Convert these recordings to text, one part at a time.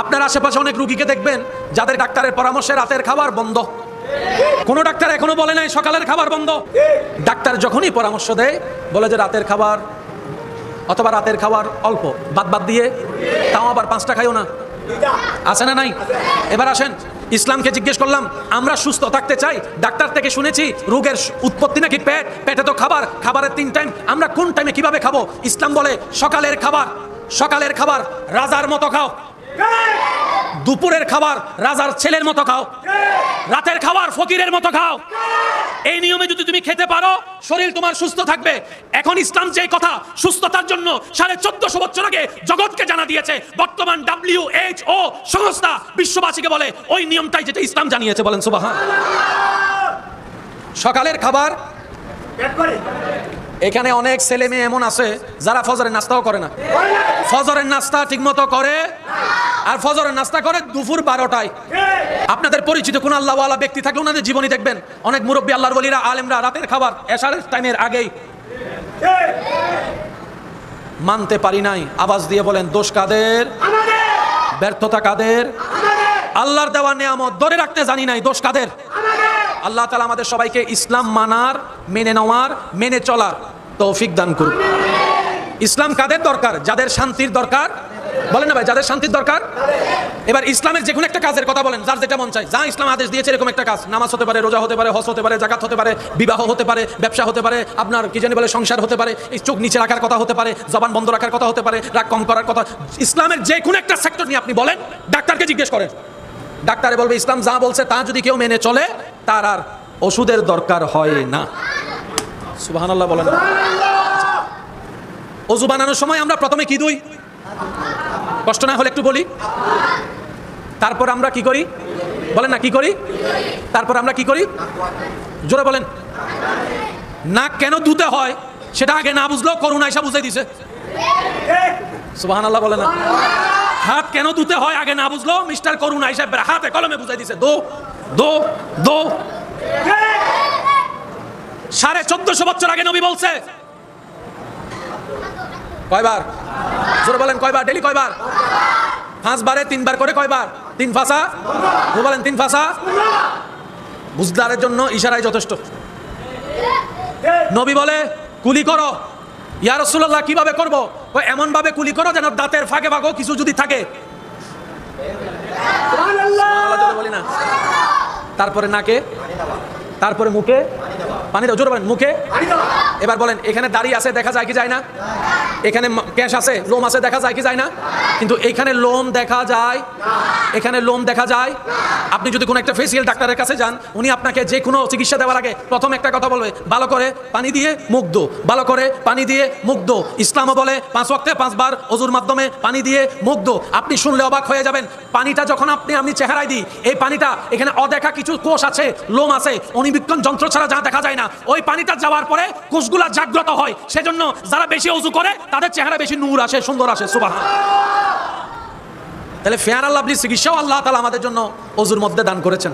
আপনার আশেপাশে অনেক রুগীকে দেখবেন, যাদের ডাক্তারের পরামর্শে রাতের খাবার বন্ধ। কোনো ডাক্তার এখনও বলে নাই সকালের খাবার বন্ধ। ডাক্তার যখনই পরামর্শ দেয়, বলে যে রাতের খাবার, অথবা রাতের খাবার অল্প, বাদ বাদ দিয়ে, তাও আবার পাঁচটা খাইও না। আছে না নাই? এবার আসেন, ইসলামকে জিজ্ঞেস করলাম, আমরা সুস্থ থাকতে চাই? ডাক্তার থেকে শুনেছি, রোগের উৎপত্তি নাকি পেট? পেটে তো খাবার, খাবারের তিন টাইম আমরা কোন টাইমে কীভাবে খাব? ইসলাম বলে, সকালের খাবার সকালের খাবার, রাজার মতো খাও। দুপুরের খাবার রাজার ছেলের মতো খাও। রাতের খাবার ফকিরের মতো খাও। এই নিয়মে যদি তুমি খেতে পারো, শরীর তোমার সুস্থ থাকবে। এখন ইসলাম যে কথা, সুস্থতার জন্য সাড়ে চোদ্দশো বছর আগে জগৎকে জানা দিয়েছে, বর্তমান ডাব্লিউ এইচ ও সংস্থা বিশ্ববাসীকে বলে, ওই নিয়মটাই যেটা ইসলাম জানিয়েছে, বলেন সুবাহা সকালের খাবার, এখানে অনেক ছেলে মেয়ে এমন আছে, যারা ফজরের নাস্তাও করে না। ফজরের নাস্তা ঠিকমতো করে আর ফজরের নাস্তা করে দুপুর বারোটায়। আপনাদের পরিচিত কোন আল্লাহওয়ালা ব্যক্তি থাকলে ওনাদের জীবনী দেখবেন। অনেক মুরব্বী আল্লাহর বলিরা আলেমরা রাতের খাবার এশারের টাইমের আগেই মানতে পারি নাই। আওয়াজ দিয়ে বলেন, দোষ কাদের? ব্যর্থতা কাদের? আল্লাহর দেওয়া নিয়ামত ধরে রাখতে জানি নাই, দোষ কাদের? আল্লাহ তালা আমাদের সবাইকে ইসলাম মানার, মেনে নেওয়ার, মেনে চলার তৌফিক দান করুন ইসলাম কাদের দরকার? যাদের শান্তির দরকার? বলেন না ভাই, যাদের শান্তির দরকার, এবার ইসলামের যে কোনো একটা কাজের কথা বলেন, যার যেটা মন চায়। যা ইসলাম আদেশ দিয়েছে এরকম একটা কাজ। নামাজ হতে পারে, রোজা হতে পারে, হজ হতে পারে জাকাত হতে পারে, বিবাহ হতে পারে, ব্যবসা হতে পারে, আপনার কি জানি বলে, সংসার হতে পারে, এই চোখ নিচে রাখার কথা হতে পারে, জবান বন্ধ রাখার কথা হতে পারে, রাগ কম করার কথা। ইসলামের যে কোনো একটা সেক্টর নিয়ে আপনি বলেন, ডাক্তারকে জিজ্ঞেস করেন। ডাক্তারে বলবে, ইসলাম যা বলছে তা যদি কেউ মেনে চলে, তার আর ওষুধের দরকার হয় না। আল্লাহ বলেন। অজু বানানোর সময় আমরা প্রথমে কি দুই? কষ্ট না হলে একটু বলি। তারপর আমরা কি করি? বলেন না, কি করি? তারপর আমরা কি করি? জোরে বলেন। নাক কেন দুতে হয়? সেটা আগে না বুঝলো করুণা এসে বুঝাই দিছে। সুবাহান আল্লাহ বলে না। হাত কেন ধুতে হয় আগে না বুঝলো মিস্টার করুণা হিসাব হাতে কলমে বুঝাই দিছে। দো দো দো। সাড়ে চোদ্দশো বছর আগে নবী বলছে কয়বার? জোরে বলেন কয়বার? ডেলি কয়বার? পাঁচবারে, তিনবার করে কয়বার? তিন ফাঁসা? ও বলেন, তিন ফাঁসা? বুঝদারের জন্য ইশারাই যথেষ্ট। নবী বলে, কুলি করো। ইয়া রসুল্লাহ কীভাবে করব? এমন ভাবে কুলি করো যেন দাঁতের ফাঁকে ফাঁকো কিছু যদি থাকে। তারপরে নাকে? তারপরে মুখে? পানি দাও জোরে বলেন, মুখে। এবার বলেন, এখানে দাড়ি আছে, দেখা যায় কি যায় না? এখানে ক্যাশ আছে, লোম আছে, দেখা যায় কি যায় না? কিন্তু এখানে লোম দেখা যায়। এখানে লোম দেখা যায়। আপনি যদি কোনো একটা ফেসিয়াল ডাক্তারের কাছে যান, উনি আপনাকে যে কোনো চিকিৎসা দেওয়ার আগে প্রথম একটা কথা বলবে, ভালো করে পানি দিয়ে মুগ্ধ ভালো করে পানি দিয়ে মুগ্ধ ইসলামও বলে, পাঁচ ওয়াক্তে পাঁচবার অজুর মাধ্যমে পানি দিয়ে মুগ্ধ আপনি শুনলে অবাক হয়ে যাবেন, পানিটা যখন আপনি, আমি চেহারায় দিই, এই পানিটা এখানে অদেখা কিছু কোষ আছে, লোম আছে অনিবীক্ষণ যন্ত্র ছাড়া যা দেখা যায় না। ওই পানিটা যাওয়ার পরে কোষগুলা জাগ্রত হয়। সেজন্য যারা বেশি অজু করে তাদের চেহারা বেশি নূর আসে সুন্দর আসে। সুবাহ তাহলে ফেয়ার আল্লাহ আপনি চিকিৎসাও আল্লাহ তালা আমাদের জন্য অজুর মধ্যে দান করেছেন।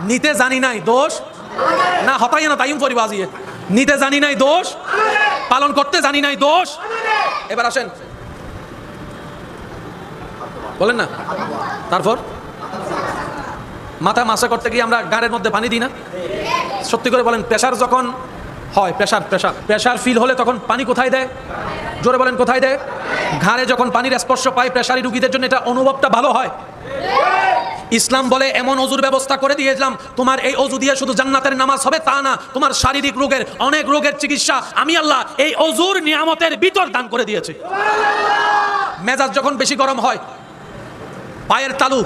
নিতে জানি নাই দোষ। না হতাই না তাইম পরিবাজিয়ে নিতে জানি নাই দোষ। পালন করতে জানি নাই দোষ। এবার আসেন। বলেন না। তারপর? মাথা মাসা করতে গিয়ে আমরা গাড়ের মধ্যে পানি দিই না? সত্যি করে বলেন প্রেশার যখন হয় প্রেশার প্রেশার প্রেশার ফিল হলে তখন পানি কোথায় দেয়? জোরে বলেন, কোথায় দেয়? ঘাড়ে যখন পানির স্পর্শ পায় প্রেশারি রুগীদের জন্য এটা অনুভবটা ভালো হয়। ইসলাম বলে, এমন অজুর ব্যবস্থা করে দিয়েছিলাম, তোমার এই অজু দিয়ে শুধু জান্নাতের নামাজ হবে তা না, তোমার শারীরিক রোগের অনেক রোগের চিকিৎসা আমি আল্লাহ এই অজুর নিয়ামতের ভিতর দান করে দিয়েছি। মেজাজ যখন বেশি গরম হয়, পায়ের তালু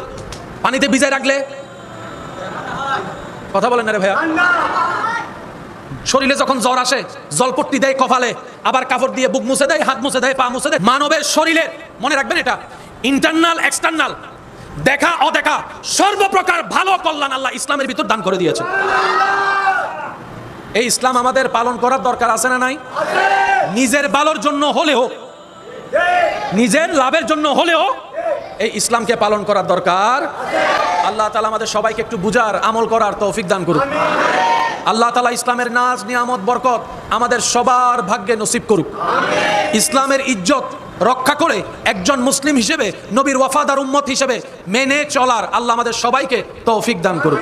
পানিতে ভিজায় রাখলে কথা বলেন রে ভাইয়া। শরীরে যখন জ্বর আসে, জলপট্টি দেয় কপালে, আবার কাপড় দিয়ে বুক মুছে দেয়, হাত মুছে দেয়, পা মুছে দেয়, মানবের শরীরে, মনে রাখবেন এটা ইন্টারনাল এক্সটার্নাল দেখা, অদেখা, সর্বপ্রকার ভালো কল্যাণ আল্লাহ ইসলামের ভিতর দান করে দিয়েছে এই ইসলাম আমাদের পালন করার দরকার আছে না নাই? নিজের ভালোর জন্য হলেও, নিজের লাভের জন্য হলেও, এই ইসলামকে পালন করার দরকার আল্লাহ তালা আমাদের সবাইকে একটু বুঝার, আমল করার তৌফিক দান করুক। আল্লাহ তালা ইসলামের নাজ, নিয়ামত, বরকত আমাদের সবার ভাগ্যে নসিব করুক। ইসলামের ইজ্জত রক্ষা করে একজন মুসলিম হিসেবে, নবীর ওয়াফাদার উম্মত হিসেবে মেনে চলার আল্লাহ আমাদের সবাইকে তৌফিক দান করুক।